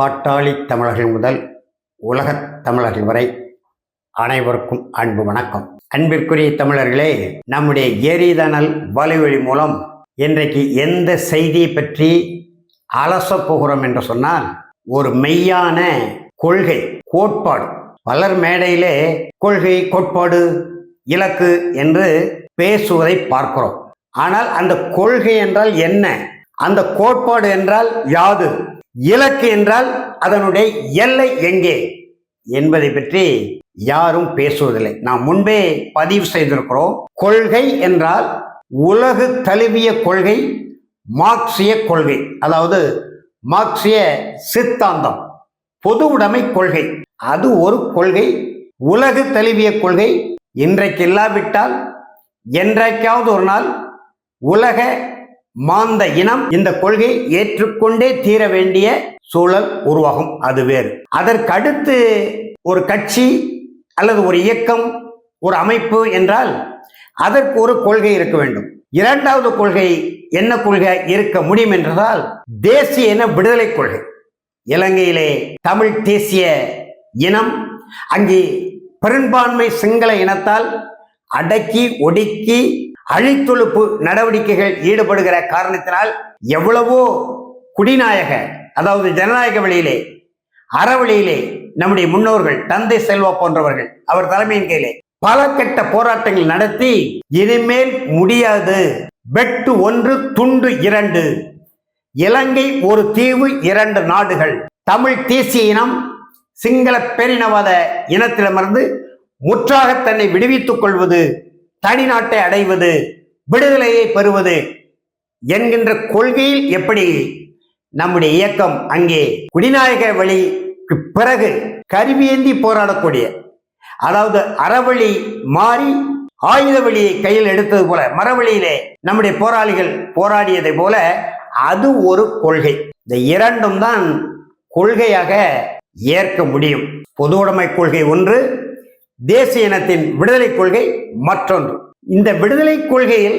பாட்டாளி தமிழர்கள் முதல் உலகத் தமிழர்கள் வரை அனைவருக்கும் அன்பு வணக்கம். அன்பிற்குரிய தமிழர்களே நம்முடைய ஏரிதனல் வலைவழி மூலம் இன்றைக்கு எந்த செய்தியை பற்றி அலசப் போகிறோம் என்று சொன்னால் ஒரு மெய்யான கொள்கை கோட்பாடு. பலர் மேடையிலே கொள்கை கோட்பாடு இலக்கு என்று பேசுவதை பார்க்கிறோம். ஆனால் அந்த கொள்கை என்றால் என்ன? அந்த கோட்பாடு என்றால் யாது? இலக்கு என்றால் அதனுடைய எல்லை எங்கே என்பதை பற்றி யாரும் பேசுவதில்லை. நாம் முன்பே பதிவு செய்திருக்கிறோம். கொள்கை என்றால் உலகு தழுவிய கொள்கை மார்க்சிய கொள்கை. அதாவது மார்க்சிய சித்தாந்தம் பொது உடைமை கொள்கை. அது ஒரு கொள்கை உலகு தழுவிய கொள்கை. இன்றைக்கு இல்லாவிட்டால் என்றைக்காவது ஒரு நாள் உலக மாந்த இனம் இந்த கொள்கை ஏற்றுக்கொண்டே தீர வேண்டிய சூழல் உருவாகும். அது வேறு. அதற்கடுத்து ஒரு கட்சி அல்லது ஒரு இயக்கம் ஒரு அமைப்பு என்றால் அதற்கு ஒரு கொள்கை இருக்க வேண்டும். இரண்டாவது கொள்கை என்ன கொள்கை இருக்க முடியும் என்றால் தேசிய இன விடுதலை கொள்கை. இலங்கையிலே தமிழ் தேசிய இனம் அங்கே பெரும்பான்மை சிங்கள இனத்தால் அடக்கி ஒடுக்கி அழித்தொழுப்பு நடவடிக்கைகள் ஈடுபடுகிற காரணத்தினால் எவ்வளவோ குடிநாயக அதாவது ஜனநாயக வழியிலே அறவழியிலே நம்முடைய முன்னோர்கள் தந்தை செல்வா போன்றவர்கள் அவர் தலைமையின் கீழே பல கட்ட போராட்டங்கள் நடத்தி இனிமேல் முடியாது. வெட்டு ஒன்று துண்டு இரண்டு. இலங்கை ஒரு தீவு இரண்டு நாடுகள். தமிழ் தேசிய இனம் சிங்கள பேரினவாத இனத்திடமிருந்து முற்றாக தன்னை விடுவித்துக் கொள்வது தனி நாட்டை அடைவது விடுதலையை பெறுவது என்கின்ற கொள்கையில் எப்படி நம்முடைய இயக்கம் அங்கே குடிநாயக வழிக்கு பிறகு கருவியேந்தி போராடக்கூடிய அதாவது அறவழி மாறி ஆயுத வழியை கையில் எடுத்தது போல மரவழியிலே நம்முடைய போராளிகள் போராடியதை போல அது ஒரு கொள்கை. இந்த இரண்டும் தான் கொள்கையாக ஏற்க முடியும். பொது உடைமை கொள்கை ஒன்று தேசிய இனத்தின் விடுதலை கொள்கை மற்றொன்று. இந்த விடுதலை கொள்கையில்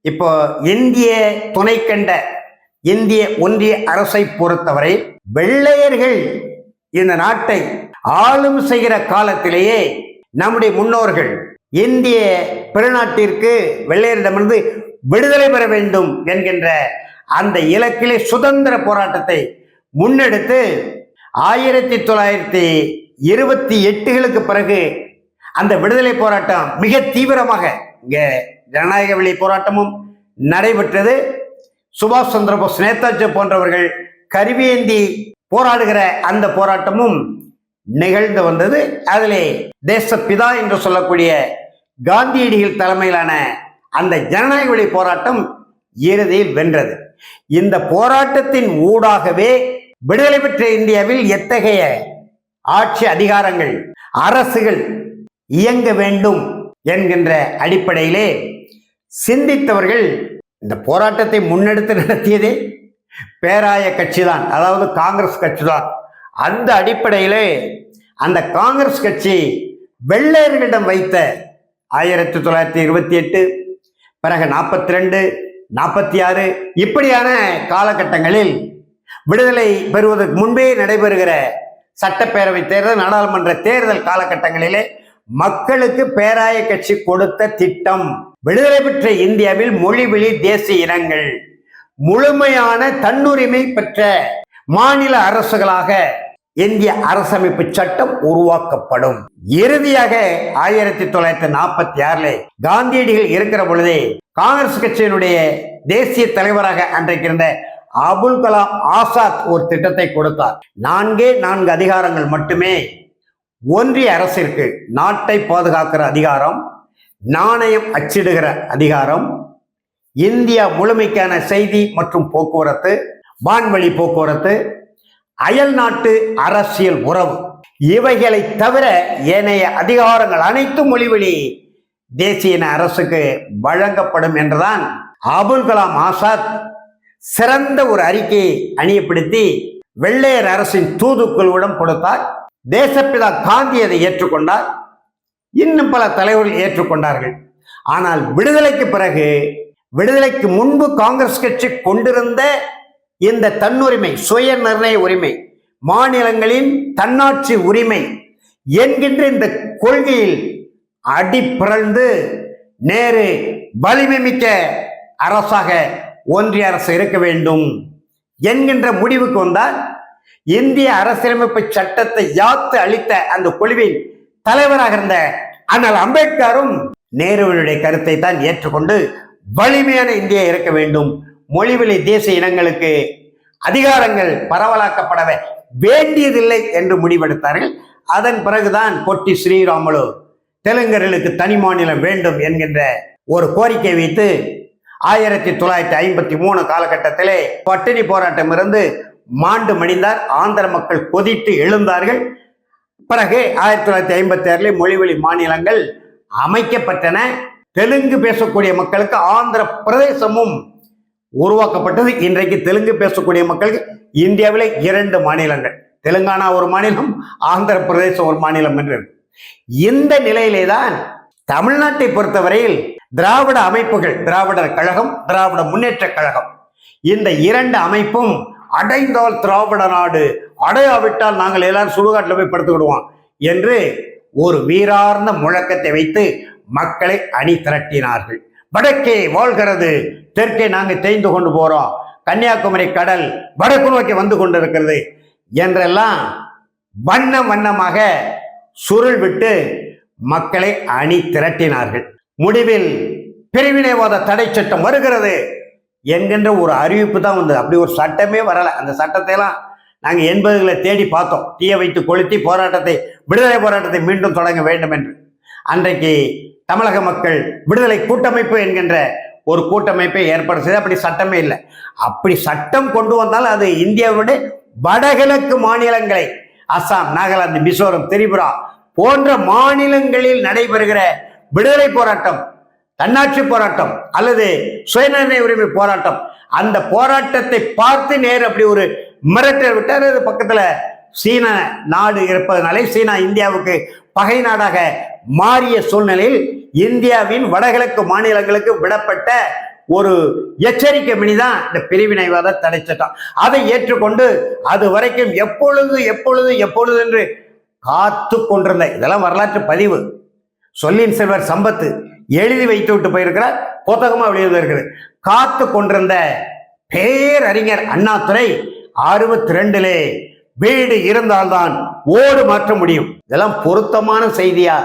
இப்போ இந்திய துணை கண்ட இந்திய ஒன்றிய அரசை பொறுத்தவரை வெள்ளையர்கள் இந்த நாட்டை ஆளும் செய்கிற காலத்திலேயே நம்முடைய முன்னோர்கள் இந்திய பெருநாட்டிற்கு வெள்ளையரிடமிருந்து விடுதலை பெற வேண்டும் என்கின்ற அந்த இலக்கிலே சுதந்திர போராட்டத்தை முன்னெடுத்து ஆயிரத்தி தொள்ளாயிரத்தி இருபத்தி எட்டுகளுக்கு பிறகு அந்த விடுதலை போராட்டம் மிக தீவிரமாக இங்கே ஜனநாயக வழி போராட்டமும் நடைபெற்றது. சுபாஷ் சந்திரபோஸ் நேதாஜி போன்றவர்கள் கருவியேந்தி போராடுகிற அந்த போராட்டமும் நிகழ்ந்து வந்தது. அதிலே தேசப்பிதா என்று சொல்லக்கூடிய காந்தியடிகள் தலைமையிலான அந்த ஜனநாயக வழி போராட்டம் இறுதியில் வென்றது. இந்த போராட்டத்தின் ஊடாகவே விடுதலை பெற்ற இந்தியாவில் எத்தகைய ஆட்சி அதிகாரங்கள் அரசுகள் இயங்க வேண்டும் என்கின்ற அடிப்படையிலே சிந்தித்தவர்கள் இந்த போராட்டத்தை முன்னெடுத்து நடத்தியதே பேராய கட்சி தான் அதாவது காங்கிரஸ் கட்சி தான் அந்த அடிப்படையிலே அந்த காங்கிரஸ் கட்சி வெள்ளையர்களிடம் வைத்த ஆயிரத்தி தொள்ளாயிரத்தி இருபத்தி எட்டு பிறகு நாற்பத்தி ரெண்டு நாற்பத்தி ஆறு இப்படியான காலகட்டங்களில் விடுதலை பெறுவதற்கு முன்பே நடைபெறுகிற சட்டப்பேரவை தேர்தல் நாடாளுமன்ற தேர்தல் காலகட்டங்களிலே மக்களுக்கு பேராய கட்சி கொடுத்த திட்டம். விடுதலை பெற்ற இந்தியாவில் மொழிவெளி தேசிய இனங்கள். முழுமையான தன்னுரிமை பெற்ற மாநில அரசுகளாக இந்திய அரசமைப்பு சட்டம் உருவாக்கப்படும். இறுதியாக ஆயிரத்தி தொள்ளாயிரத்தி நாற்பத்தி ஆறுல காந்தியடிகள் இருக்கிற பொழுதே காங்கிரஸ் கட்சியினுடைய தேசிய தலைவராக அன்றைக்கு இருந்த அபுல் கலாம் ஆசாத் ஒரு திட்டத்தை கொடுத்தார். நான்கே நான்கு அதிகாரங்கள் மட்டுமே ஒன்றிய அரசிற்கு நாட்டை பாதுகாக்கிற அதிகாரம் நாணயம் அச்சிடுகிற அதிகாரம் இந்தியா முழுமைக்கான செய்தி மற்றும் போக்குவரத்து வான்வழி போக்குவரத்து அயல் நாட்டு அரசியல் உறவு. இவைகளை தவிர ஏனைய அதிகாரங்கள் அனைத்தும் மொழிவழி தேசிய அரசுக்கு வழங்கப்படும் என்றுதான் அபுல் கலாம் ஆசாத் சிறந்த ஒரு அறிக்கையை அணியப்படுத்தி வெள்ளையர் அரசின் தூதுக்குழுவிடம் கொடுத்தார். தேசப்பிதா காந்தி அதை ஏற்றுக்கொண்டார். இன்னும் பல தலைவர்கள் ஏற்றுக்கொண்டார்கள். ஆனால் விடுதலைக்கு பிறகு விடுதலைக்கு முன்பு காங்கிரஸ் கட்சி கொண்டிருந்த இந்த தன்னுரிமை சுய நிர்ணய உரிமை மாநிலங்களின் தன்னாட்சி உரிமை என்கின்ற இந்த கொள்கையில் அடிப்பிறந்து நேரு வலிமை மிக்க அரசாக ஒன்றிய அரசு இருக்க வேண்டும் என்கின்ற முடிவுக்கு வந்தால் இந்திய அரசியலமைப்பு சட்டத்தை யாத்து அளித்த அந்த குழுவின் தலைவராக இருந்த ஆனால் அம்பேத்கரும் நேருவினுடைய கருத்தை தான் ஏற்றுக்கொண்டு வலிமையான இந்தியா இருக்க வேண்டும். மொழிவெளி தேசிய இனங்களுக்கு அதிகாரங்கள் பரவலாக்கப்பட வேண்டியதில்லை என்று முடிவெடுத்தார்கள். அதன் பிறகுதான் பொட்டி ஸ்ரீராமலு தெலுங்கர்களுக்கு தனி மாநிலம் வேண்டும் என்கின்ற ஒரு கோரிக்கை வைத்து ஆயிரத்தி தொள்ளாயிரத்தி ஐம்பத்தி மூணு காலகட்டத்திலே பட்டினி போராட்டம் இருந்து மாண்டு மடிந்தார் ஆந்திர மக்கள் கொதித்து எழுந்தார்கள். பிறகு ஆயிரத்தி தொள்ளாயிரத்தி ஐம்பத்தி ஆறில் மொழிவழி மாநிலங்கள் அமைக்கப்பட்டன. தெலுங்கு பேசக்கூடிய மக்களுக்கு ஆந்திர பிரதேசமும் உருவாக்கப்பட்டது. இன்றைக்கு தெலுங்கு பேசக்கூடிய மக்களுக்கு இந்தியாவில் இரண்டு மாநிலங்கள். தெலுங்கானா ஒரு மாநிலம் ஆந்திர பிரதேசம் ஒரு மாநிலம் என்று இந்த நிலையிலே தான் தமிழ்நாட்டை பொறுத்தவரையில் திராவிட அமைப்புகள் திராவிடர் கழகம் திராவிட முன்னேற்ற கழகம் இந்த இரண்டு அமைப்பும் அடைந்தால் திராவிட நாடு. அடையாவிட்டால் நாங்கள் எல்லாரும் சுடுகாட்டில் போய் படுத்துக்கிடுவோம் என்று ஒரு வீரார்ந்த முழக்கத்தை வைத்து மக்களை அணி திரட்டினார்கள். வடக்கே வாழ்கிறது. தெற்கே நாங்கள் தேய்ந்து கொண்டு போறோம். கன்னியாகுமரி கடல் வடக்கு நோக்கி வந்து கொண்டிருக்கிறது என்றெல்லாம் வண்ணம் வண்ணமாக சுருள் விட்டு மக்களை அணி திரட்டினார்கள். முடிவில் பிரிவினைவாத தடை சட்டம் வருகிறது. என்கின்ற ஒரு அறிவிப்பு தான் வந்தது. அப்படி ஒரு சட்டமே வரலை. அந்த சட்டத்தையெல்லாம் நாங்கள் எண்பதுகளை தேடி பார்த்தோம். தீய வைத்து கொளுத்தி போராட்டத்தை விடுதலை போராட்டத்தை மீண்டும் தொடங்க வேண்டும் என்று. அன்றைக்கு தமிழக மக்கள் விடுதலை கூட்டமைப்பு என்கின்ற ஒரு கூட்டமைப்பை ஏற்பாடு செய்து அப்படி சட்டமே இல்லை. அப்படி சட்டம் கொண்டு வந்தால் அது இந்தியாவுடைய வடகிழக்கு மாநிலங்களை அஸ்ஸாம் நாகாலாந்து மிசோரம் திரிபுரா போன்ற மாநிலங்களில் நடைபெறுகிற விடுதலை போராட்டம் தன்னாட்சி போராட்டம் அல்லது சுயநிர்ணய உரிமை போராட்டம். அந்த போராட்டத்தை பார்த்து நேர் அப்படி ஒரு மிரட்டல் விட்டார். அது பக்கத்தில் சீன நாடு இருப்பதனாலே சீனா இந்தியாவுக்கு பகை நாடாக மாறிய சூழ்நிலையில் இந்தியாவின் வடகிழக்கு மாநிலங்களுக்கு விடப்பட்ட ஒரு எச்சரிக்கை மணிதான் இந்த பிரிவினைவாத தடை சட்டம். அதை ஏற்றுக்கொண்டு அது வரைக்கும் எப்பொழுது எப்பொழுது எப்பொழுது என்று காத்து கொண்டிருந்த இதெல்லாம் வரலாற்று பதிவு. சொல்லின் செல்வர் சம்பத்து எழுதி வைத்து விட்டு போயிருக்கிறார் புத்தகமா வெளியிருக்கிறது காத்து கொண்டிருந்த பேரறிஞர் அண்ணாதுரை அறுபத்தி ரெண்டிலே வீடு இருந்தால்தான் ஓடு மாற்ற முடியும். இதெல்லாம் பொருத்தமான செய்தியா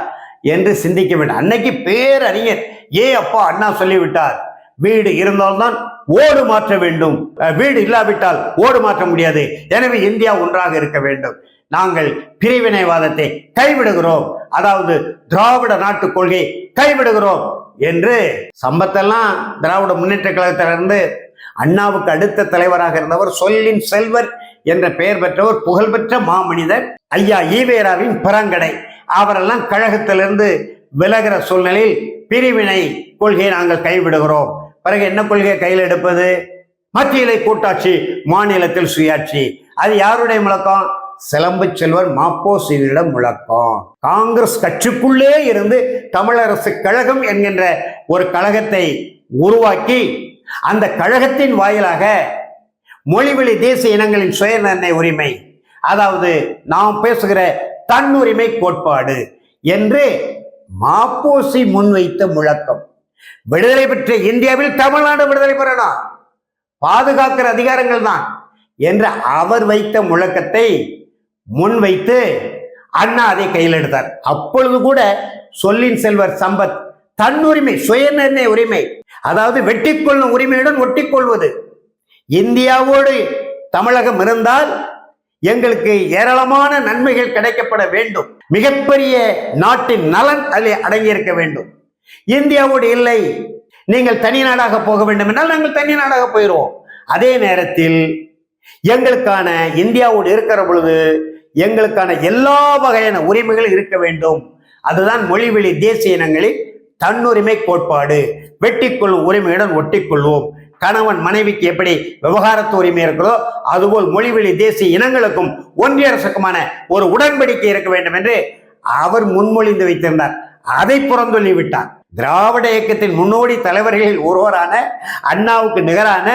என்று சிந்திக்க வேண்டும். அன்னைக்கு பேரறிஞர் ஏ அப்பா அண்ணா சொல்லிவிட்டார். வீடு இருந்தால்தான் ஓடு மாற்ற வேண்டும். வீடு இல்லாவிட்டால் ஓடு மாற்ற முடியாது. எனவே இந்தியா ஒன்றாக இருக்க வேண்டும். நாங்கள் பிரிவினைவாதத்தை கைவிடுகிறோம். அதாவது திராவிட நாட்டு கொள்கை கைவிடுகிறோம் என்று சம்பத்தெல்லாம் திராவிட முன்னேற்ற கழகத்திலிருந்து அண்ணாவுக்கு அடுத்த தலைவராக இருந்தவர் சொல்லின் செல்வர் என்ற பெயர் பெற்றவர் புகழ்பெற்ற மாமனிதர் ஐயா ஈவேராவின் பிறங்கடை. அவரெல்லாம் கழகத்திலிருந்து விலகிற சூழ்நிலையில் பிரிவினை கொள்கையை நாங்கள் கைவிடுகிறோம். பிறகு என்ன கொள்கையை கையில் எடுப்பது? மத்தியிலை கூட்டாட்சி மாநிலத்தில் சுயாட்சி. அது யாருடைய முழக்கம்? சிலம்பு செல்வர் மாப்போசியிடம் முழக்கம். காங்கிரஸ் கட்சிக்குள்ளே இருந்து தமிழரசு கழகம் என்கின்ற ஒரு கழகத்தை உருவாக்கி அந்த கழகத்தின் வாயிலாக மொழிவெளி தேசிய இனங்களின் சுயநிர்ணய உரிமை அதாவது நாம் பேசுகிற தன்னுரிமை கோட்பாடு என்று மாப்போசி முன்வைத்த முழக்கம். விடுதலை பெற்ற இந்தியாவில் தமிழ்நாடு விடுதலை பெறணும் பாதுகாக்கிற அதிகாரங்கள் தான் என்று அவர் வைத்த முழக்கத்தை முன்வைத்து அண்ணா அதை கையில் எடுத்தார். அப்பொழுது கூட சொல்லின் செல்வர் சம்பத் தன்னுரிமை சுயநிர்ணய உரிமை அதாவது வெட்டிக்கொள்ளும் உரிமையுடன் ஒட்டிக்கொள்வது இந்தியாவோடு தமிழகம் இருந்தால் எங்களுக்கு ஏராளமான நன்மைகள் கிடைக்கப்பட வேண்டும். மிகப்பெரிய நாட்டின் நலன் அதில் அடங்கியிருக்க வேண்டும். இந்தியாவோடு இல்லை நீங்கள் தனி நாடாக போக வேண்டும் என்றால் நாங்கள் தனி நாடாக போயிடுவோம் அதே நேரத்தில் எங்களுக்கான இந்தியாவோடு இருக்கிற பொழுது எங்களுக்கான எல்லா வகையான உரிமைகள் இருக்க வேண்டும். அதுதான் மொழிவெளி தேசிய இனங்களில் தன்னுரிமை கோட்பாடு. வெட்டிக்கொள்ளும் உரிமையுடன் ஒட்டிக்கொள்வோம். கணவன் மனைவிக்கு எப்படி விவகாரத்து உரிமை இருக்கிறதோ அதுபோல் மொழிவெளி தேசிய இனங்களுக்கும் ஒன்றிய அரசுக்குமான ஒரு உடன்படிக்கை இருக்க வேண்டும் என்று அவர் முன்மொழிந்து வைத்திருந்தார். அதை புறந்துள்ளிவிட்டார் திராவிட இயக்கத்தின் முன்னோடி தலைவர்களில் ஒருவரான அண்ணாவுக்கு நிகரான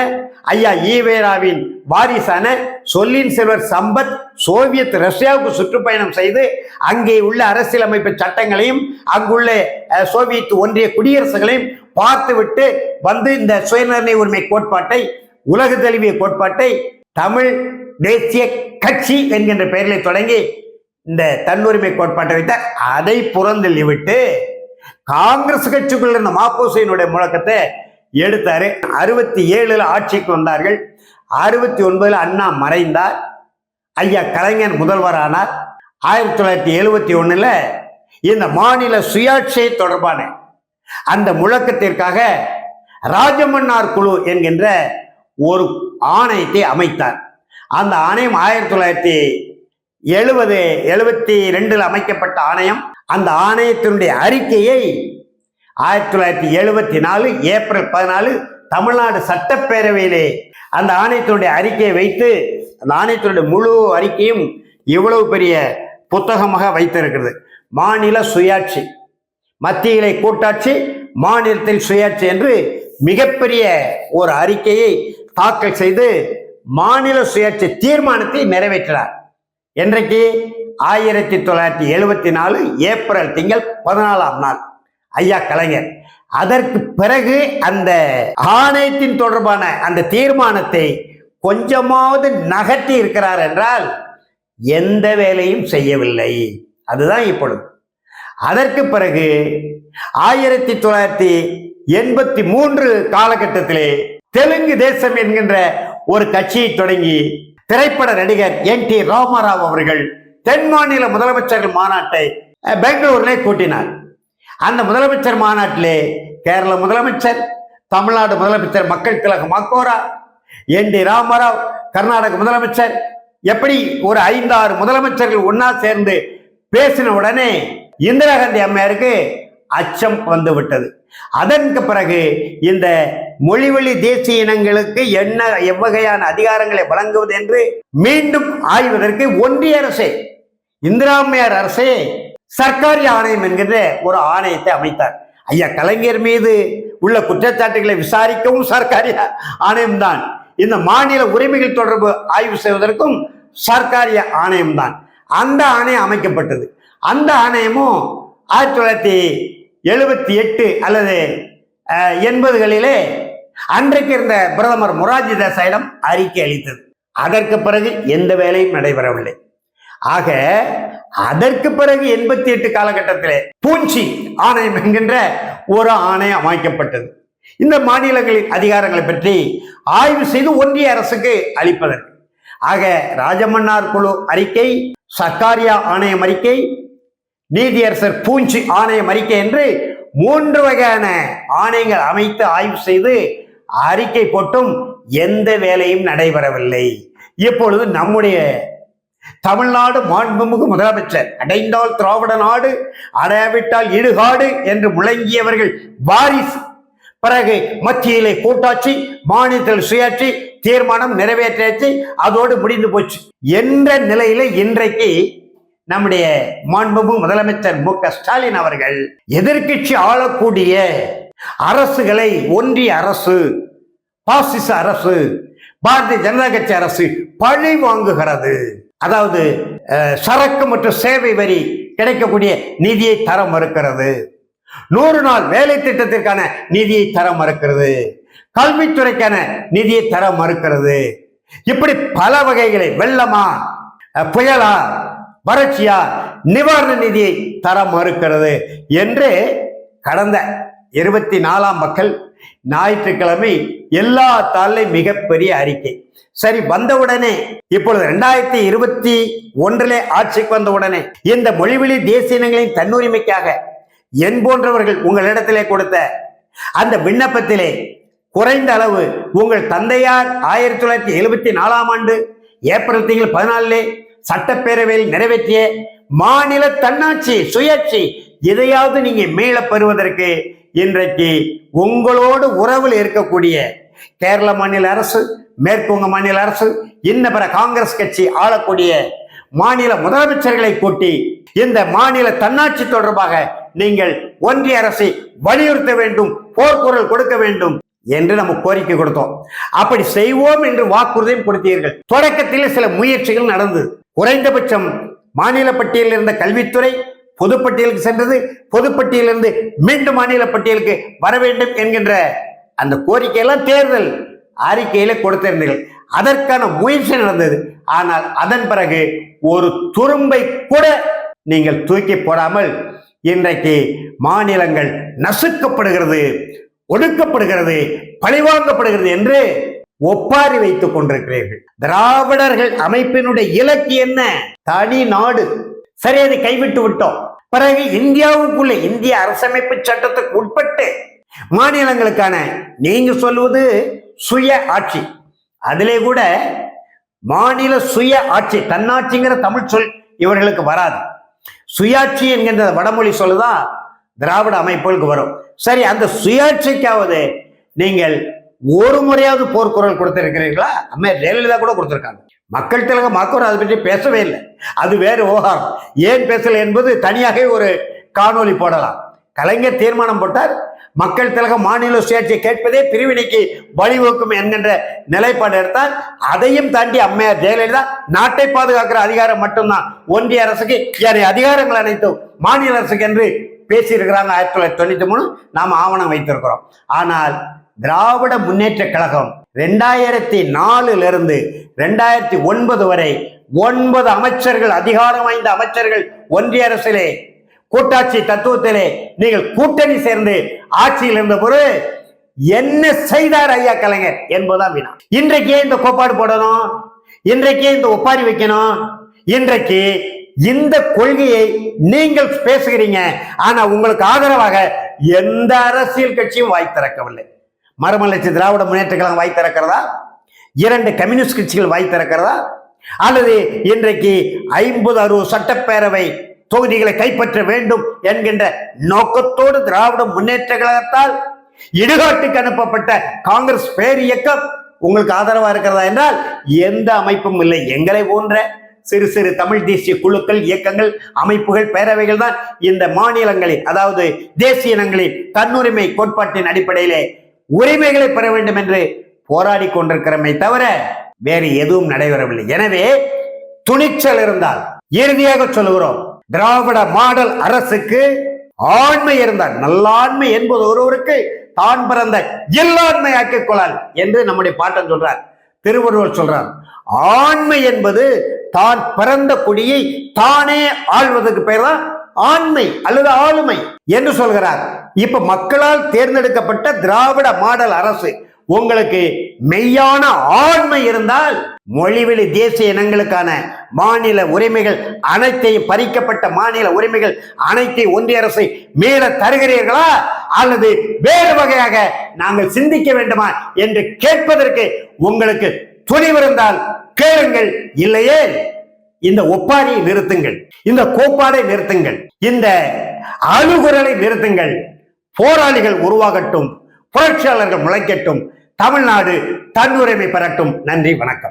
ஐயா ஈவேராவின் வாரிசான சொல்லின் செல்வர் சம்பத் சோவியத் ரஷ்யாவுக்கு சுற்றுப்பயணம் செய்து அங்கே உள்ள அரசியலமைப்பு சட்டங்களையும் அங்குள்ள சோவியத் ஒன்றிய குடியரசுகளையும் பார்த்துவிட்டு வந்து இந்த சுயநிர்ணய உரிமை கோட்பாட்டை உலக தழுவிய கோட்பாட்டை தமிழ் தேசிய கட்சி என்கின்ற பெயரில் தொடங்கி இந்த தன்னுரிமை கோட்பாட்டை வைத்தார். அதை புறந்தள்ளிவிட்டு காங்கிரஸ் கட்சிக்குள்ள இருந்த மாப்போசையினுடைய முழக்கத்தை எடுத்தாரு. அறுபத்தி ஏழுல ஆட்சிக்கு வந்தார்கள். அறுபத்தி ஒன்பதுல அண்ணா மறைந்தார். ஐயா கலைஞர் முதல்வரானார். ஆயிரத்தி தொள்ளாயிரத்தி எழுபத்தி ஒண்ணுல இந்த மாநில சுயாட்சி தொடர்பான அந்த முழக்கத்திற்காக ராஜமன்னார் குழு என்கின்ற ஒரு ஆணையத்தை அமைத்தார். அந்த ஆணையம் ஆயிரத்தி தொள்ளாயிரத்தி எழுபது எழுபத்தி ரெண்டில் அமைக்கப்பட்ட ஆணையம். அந்த ஆணையத்தினுடைய அறிக்கையை ஆயிரத்தி தொள்ளாயிரத்தி எழுபத்தி நாலு ஏப்ரல் பதினாலு தமிழ்நாடு சட்டப்பேரவையிலே அந்த ஆணையத்தினுடைய அறிக்கையை வைத்து அந்த ஆணையத்தினுடைய முழு அறிக்கையும் இவ்வளவு பெரிய புத்தகமாக வைத்திருக்கிறது. மாநில சுயாட்சி மத்தியிலே கூட்டாட்சி மாநிலத்தில் சுயாட்சி என்று மிகப்பெரிய ஒரு அறிக்கையை தாக்கல் செய்து மாநில சுயாட்சி தீர்மானத்தை நிறைவேற்றினார். என்றைக்கு? ஆயிரத்தி தொள்ளாயிரத்தி எழுபத்தி நாலு ஏப்ரல் திங்கள் பதினாலாம் நாள். ஐயா கலைஞர் அதற்கு பிறகு அந்த ஆணையத்தின் தொடர்பான அந்த தீர்மானத்தை கொஞ்சமாவது நகர்த்தி இருக்கிறார் என்றால் எந்த வேலையும் செய்யவில்லை. அதுதான் இப்பொழுது. அதற்கு பிறகு ஆயிரத்தி தொள்ளாயிரத்தி எண்பத்தி மூன்று காலகட்டத்திலே தெலுங்கு தேசம் என்கின்ற ஒரு கட்சியை தொடங்கி திரைப்பட நடிகர் என் டி ராமராவ் அவர்கள் தென் மாநில முதலமைச்சர்கள் மாநாட்டை அஹ், பெங்களூரிலே கூட்டினார். அந்த முதலமைச்சர் மாநாட்டிலே கேரள முதலமைச்சர் தமிழ்நாடு முதலமைச்சர் மக்கள் கழக மக்கோரா என் டி ராமராவ் கர்நாடக முதலமைச்சர் எப்படி ஒரு ஐந்தாறு முதலமைச்சர்கள் ஒன்னா சேர்ந்து பேசின உடனே இந்திரா காந்தி அம்மையாருக்கு அச்சம் வந்து விட்டது. அதற்கு பிறகு இந்த மொழிவழி தேசிய இனங்களுக்கு என்ன எவ்வகையான அதிகாரங்களை வழங்குவது என்று மீண்டும் ஆய்வதற்கு ஒன்றிய அரசே இந்திராமையார் அரசே சர்க்காரி ஆணையம் என்கின்ற ஒரு ஆணையத்தை அமைத்தார். ஐயா கலைஞர் மீது உள்ள குற்றச்சாட்டுகளை விசாரிக்கவும் சர்க்காரி ஆணையம் தான் இந்த மாநில உரிமைகள் தொடர்பு ஆய்வு செய்வதற்கும் சர்க்காரிய ஆணையம்தான். அந்த ஆணையம் அமைக்கப்பட்டது. அந்த ஆணையமும் ஆயிரத்தி தொள்ளாயிரத்தி எழுபத்தி எட்டு அல்லது அஹ், எண்பதுகளிலே அன்றைக்கு இருந்த பிரதமர் மொராஜி தேசாயிடம் அறிக்கை அளித்தது. அதற்கு பிறகு எந்த வேலையும் நடைபெறவில்லை. ஆக அதற்கு பிறகு எண்பத்தி எட்டு காலகட்டத்திலே பூஞ்சி ஆணையம் என்கின்ற ஒரு ஆணையம் அமைக்கப்பட்டது. இந்த மாநிலங்களின் அதிகாரங்களை பற்றி ஆய்வு செய்து ஒன்றிய அரசுக்கு அளிப்பதற்கு. ஆக ராஜமன்னார் குழு அறிக்கை சக்காரியா ஆணையம் அறிக்கை நீதியரசர் பூஞ்சி ஆணையம் அறிக்கை என்று மூன்று வகையான ஆணையங்கள் அமைத்து ஆய்வு செய்து அறிக்கை போட்டும் எந்த வேலையும் நடைபெறவில்லை. இப்பொழுது நம்முடைய தமிழ்நாடு மாண்புமிகு முதலமைச்சர். அடைந்தால் திராவிட நாடு அடையாவிட்டால் இடுகாடு என்று முழங்கியவர்கள் வாரிசு. பிறகு மத்தியிலே கூட்டாட்சி மாநிலத்தில் சுயாட்சி தீர்மானம் நிறைவேற்றாச்சு அதோடு முடிந்து போச்சு. என்ற நிலையில இன்றைக்கு நம்முடைய மாண்புமிகு முதலமைச்சர் மு க ஸ்டாலின் அவர்கள் எதிர்க்கட்சி ஆளக்கூடிய அரசுகளை ஒன்றிய அரசு பாசிச அரசு பாரதிய ஜனதா கட்சி அரசு பழி வாங்குகிறது அதாவது சரக்கு மற்றும் சேவை வரி கிடைக்கக்கூடிய நிதியை தர மறுக்கிறது. நூறு நாள் வேலை திட்டத்திற்கான நிதியை தர மறுக்கிறது. கல்வித்துறைக்கான நிதியை தர மறுக்கிறது. இப்படி பல வகைகளை வெள்ளமா புயலா வறட்சியா நிவாரண நிதியை தர மறுக்கிறது. என்று கடந்த இருபத்தி நாலாம் மக்கள் ஞாயிற்றுக்கிழமை எல்லா தாளையும் மிகப்பெரிய அறிக்கை. சரி வந்தவுடனே இப்பொழுது ரெண்டாயிரத்தி இருபத்தி ஒன்றிலே ஆட்சிக்கு வந்தவுடனே இந்த மொழிவெளி தேசிய இனங்களின் தன்னுரிமைக்காக என் போன்றவர்கள் உங்களிடத்திலே கொடுத்த அந்த விண்ணப்பத்திலே குறைந்த அளவு உங்கள் தந்தையார் ஆயிரத்தி தொள்ளாயிரத்தி எழுபத்தி நாலாம் ஆண்டு ஏப்ரல் திங்கள் பதினாலே சட்டப்பேரவையில் நிறைவேற்றிய மாநில தன்னாட்சி சுயாட்சி எதையாவது நீங்க மீள பெறுவதற்கு இன்றைக்கு உங்களோடு உறவில் இருக்கக்கூடிய கேரள மாநில அரசு மேற்குவங்க மாநில அரசு இன்ன பிற காங்கிரஸ் கட்சி ஆளக்கூடிய மாநில முதலமைச்சர்களை கூட்டி இந்த மாநில தன்னாட்சி தொடர்பாக நீங்கள் ஒன்றிய அரசை வலியுறுத்த வேண்டும் போர்க்குரல் கொடுக்க வேண்டும் என்று நம்ம கோரிக்கை கொடுத்தோம். அப்படி செய்வோம் என்று வாக்குறுதியும் கொடுத்தீர்கள். தொடக்கத்தில் சில முயற்சிகள் நடந்தது. குறைந்தபட்சம் மாநில பட்டியலில் இருந்த கல்வித்துறை பொதுப்பட்டியலுக்கு சென்றது பொதுப்பட்டியலிருந்து மீண்டும் மாநில பட்டியலுக்கு வர வேண்டும் என்கின்ற அந்த கோரிக்கையெல்லாம் தேர்தல் அறிக்கையில கொடுத்திருந்தீர்கள். அதற்கான முயற்சி நடந்தது. ஆனால் அதன் பிறகு ஒரு துரும்பை கூட நீங்கள் தூக்கி போடாமல் இன்றைக்கு மாநிலங்கள் நசுக்கப்படுகிறது ஒடுக்கப்படுகிறது பழிவாங்கப்படுகிறது என்று ஒப்பாரி வைத்துக் கொண்டிருக்கிறீர்கள். திராவிடர்கள் அமைப்பினுடைய இலக்கு என்ன? தனி நாடு. சரி அதை கைவிட்டு விட்டோம். பிறகு இந்தியாவுக்குள்ள இந்திய அரசமைப்பு சட்டத்துக்கு உட்பட்டு மாநிலங்களுக்கான நீங்க சொல்வது சுய ஆட்சி. அதிலே கூட மாநில சுய ஆட்சி தன்னாட்சிங்கிற தமிழ் சொல் இவர்களுக்கு வராது. சுயாட்சி என்கின்ற வடமொழி சொல்லுதான் திராவிட அமைப்புகளுக்கு வரும். சரி அந்த சுயாட்சிக்காவது நீங்கள் ஒரு முறையாவது போர்க்குரல் கொடுத்திருக்கிறீர்களா? அம்மா ஜெயலலிதா கூட கொடுத்துருக்காங்க. மக்கள் திலக மக்கள் அதை பற்றி பேசவே இல்லை. அது வேறு விவகாரம். ஏன் பேசல என்பது தனியாக ஒரு காணொளி போடலாம். கலைஞர் தீர்மானம் போட்டார். மக்கள் திலக மாநில சுயாட்சியை கேட்பதே பிரிவினைக்கு வழிவகுக்கும் என்கின்ற நிலைப்பாடு எடுத்தால் அதையும் தாண்டி அம்மையார் ஜெயலலிதா நாட்டை பாதுகாக்கிற அதிகாரம் மட்டும்தான். ஒன்றிய அரசுக்கு ஏனைய அதிகாரங்கள் அனைத்தும் மாநில அரசுக்கு என்று பேசியிருக்கிறாங்க. ஆயிரத்தி தொள்ளாயிரத்தி தொண்ணூற்றி மூணு நாம் ஆவணம் வைத்திருக்கிறோம். ஆனால் திராவிட முன்னேற்ற கழகம் ரெண்டாயிரத்தி நாலுல இருந்து ரெண்டாயிரத்தி ஒன்பது வரை ஒன்பது அமைச்சர்கள் அதிகாரம் வாய்ந்த அமைச்சர்கள் ஒன்றிய அரசிலே கூட்டாட்சி தத்துவத்திலே நீங்கள் கூட்டணி சேர்ந்து ஆட்சியில் இருந்த பொழுது என்ன செய்தார் ஐயா கலைஞர் என்பதுதான் வினா. இன்றைக்கே இந்த கோப்பாடு போடணும் இன்றைக்கே இந்த ஒப்பாரி வைக்கணும் இன்றைக்கு இந்த கொள்கையை நீங்கள் பேசுகிறீங்க ஆனா உங்களுக்கு ஆதரவாக எந்த அரசியல் கட்சியும் வாய் திறக்கவில்லை. மறுமலர்ச்சி திராவிட முன்னேற்ற கழகம் வாய் திறக்கிறதா? இரண்டு கம்யூனிஸ்ட் கட்சிகள் வாய் திறக்கிறதா? அல்லது இன்றைக்கு ஐம்பது அறுபது சட்டப்பேரவை தொகுதிகளை கைப்பற்ற வேண்டும் என்கின்ற நோக்கத்தோடு திராவிட முன்னேற்ற கழகத்தால் இடுகாட்டுக்கு அனுப்பப்பட்ட காங்கிரஸ் பேர் இயக்கம் உங்களுக்கு ஆதரவா இருக்கிறதா என்றால் எந்த அமைப்பும் இல்லை. எங்களை போன்ற சிறு சிறு தமிழ் தேசிய குழுக்கள் இயக்கங்கள் அமைப்புகள் பேரவைகள் தான் இந்த மாநிலங்களில் அதாவது தேசிய இனங்களின் தன்னுரிமை கோட்பாட்டின் அடிப்படையிலே உரிமைகளை பெற வேண்டும் என்று போராடி கொண்டிருக்கிறமை தவிர வேறு எதுவும் நடைபெறவில்லை. எனவே துணிச்சல் இருந்தால் இறுதியாக சொல்லுகிறோம் திராவிட மாடல் அரசுக்கு ஆண்மை இருந்தால் நல்லாண்மை என்பது ஒருவருக்கு தான் பிறந்த இல்லாண்மை ஆக்கிக் கொள்ளால் என்று நம்முடைய பாட்டன் சொல்றார் திருவள்ளுவர் சொல்றார். ஆண்மை என்பது தான் பிறந்த குடியை தானே ஆள்வதற்கு பெயர் தான் ஆண்மை அல்லது ஆளுமை என்று சொல்கிறார். இப்ப மக்களால் தேர்ந்தெடுக்கப்பட்ட திராவிட மாடல் அரசு உங்களுக்கு மெய்யான ஆண்மை இருந்தால் மொழிவெளி தேசிய இனங்களுக்கான மாநில உரிமைகள் அனைத்தையும் பறிக்கப்பட்ட மாநில உரிமைகள் அனைத்தையும் ஒன்றிய அரசை மீள தருகிறீர்களா? அல்லது வேறு வகையாக நாங்கள் சிந்திக்க வேண்டுமா என்று கேட்பதற்கு உங்களுக்கு துணிவிருந்தால் கேளுங்கள் இல்லையே? இந்த ஒப்பாரியை நிறுத்துங்கள். இந்த கோப்பாடை நிறுத்துங்கள். இந்த அழுகுரலை நிறுத்துங்கள். போராளிகள் உருவாகட்டும் புரட்சியாளர்கள் முளைக்கட்டும் தமிழ்நாடு தன்னுரிமை பெறட்டும். நன்றி வணக்கம்.